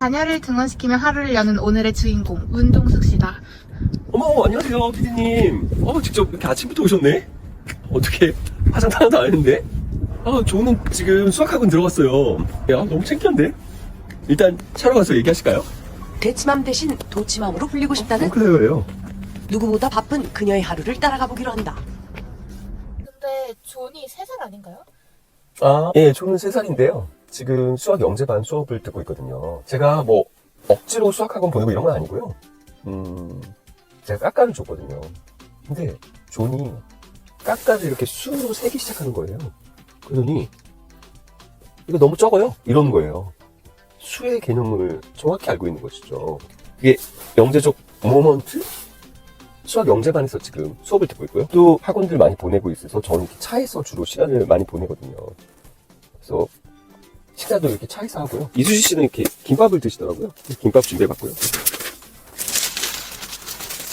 자녀를 등원시키며 하루를 여는 오늘의 주인공 문종숙 씨다. 어머 안녕하세요 피디님 어 직접 이렇게 아침부터 오셨네 어떻게 화장 하나도 안 했는데 아 저는 지금 수학학원 들어갔어요 야 너무 창피한데 일단 차로 가서 얘기하실까요? 대치맘 대신 도치맘으로 불리고 싶다는 어, 그래요 누구보다 바쁜 그녀의 하루를 따라가 보기로 한다. 근데 존이 3살 아닌가요? 아 예 저는 3살인데요 지금 수학 영재반 수업을 듣고 있거든요. 제가 뭐 억지로 수학학원 보내고 이런 건 아니고요. 음 제가 깎아를 줬거든요. 근데 존이 깎아를 이렇게 수로 세기 시작하는 거예요. 그러더니 이거 너무 적어요. 이러는 거예요. 수의 개념을 정확히 알고 있는 것이죠. 이게 영재적 모먼트? 수학 영재반에서 지금 수업을 듣고 있고요. 또 학원들 많이 보내고 있어서 저는 차에서 주로 시간을 많이 보내거든요. 그래서 식사도 이렇게 차에서 하고요 이수지 씨는 이렇게 김밥을 드시더라고요 김밥 준비해봤고요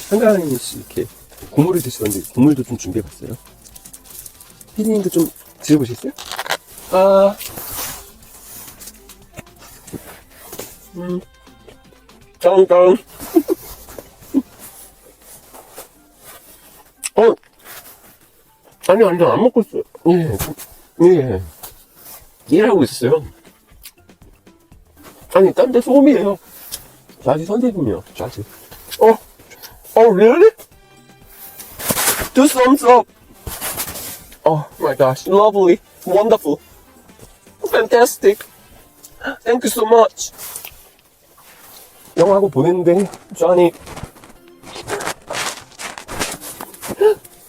한가인 씨 이렇게 국물을 드시던데 국물도 좀 준비해봤어요. 피디님도 좀 드셔보시겠어요? 아, 음, 짱짱. 어, 아니 아니 안 먹고 있어요. 예, 예, 일하고 있어요. 아니 딴 데 소음이에요. 저 아직 선생님이요. 저 아직. 어. Oh, really? Two thumbs up. Oh my gosh, lovely, wonderful, fantastic. Thank you so much. 영화하고 보냈는데, 쟈니.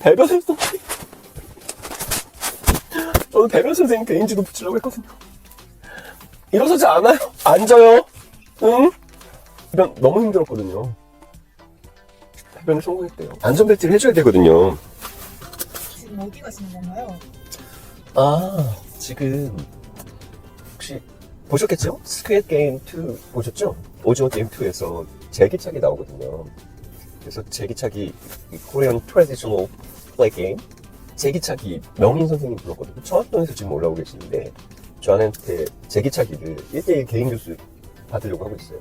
배변 선생. 저는 배변 선생님 개인지도 붙이려고 했거든요. 일어서지 않아요. 앉아요. 응? 이런 너무 힘들었거든요. 답변을 성공했대요. 안전벨트를 해줘야 되거든요. 지금 어디 가시는 건가요? 아, 지금 혹시 보셨겠죠? 스퀴드 게임 2 보셨죠? 오징어 게임 2에서 제기차기 나오거든요. 그래서 제기차기 이 코리안 트레디셔널 플레이 게임 제기차기 명인 선생님 불렀거든요. 청학동에서 지금 올라오고 계시는데 저한테 제기차기를 1대1 개인 교수 받으려고 하고 있어요.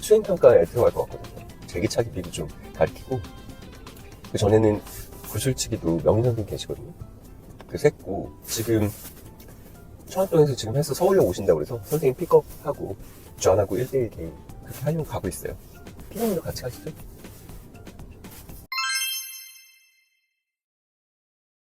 수행평가에 들어갈 것 같거든요. 제기차기 미리 좀 가르치고 그 전에는 구슬치기도 명인 선생님 계시거든요. 그래서 했고 지금 청학동에서 지금 해서 서울로 오신다고 그래서 선생님 픽업하고 전하고 1대1 게임 그렇게 하려고 가고 있어요. 피디님도 같이 가시죠?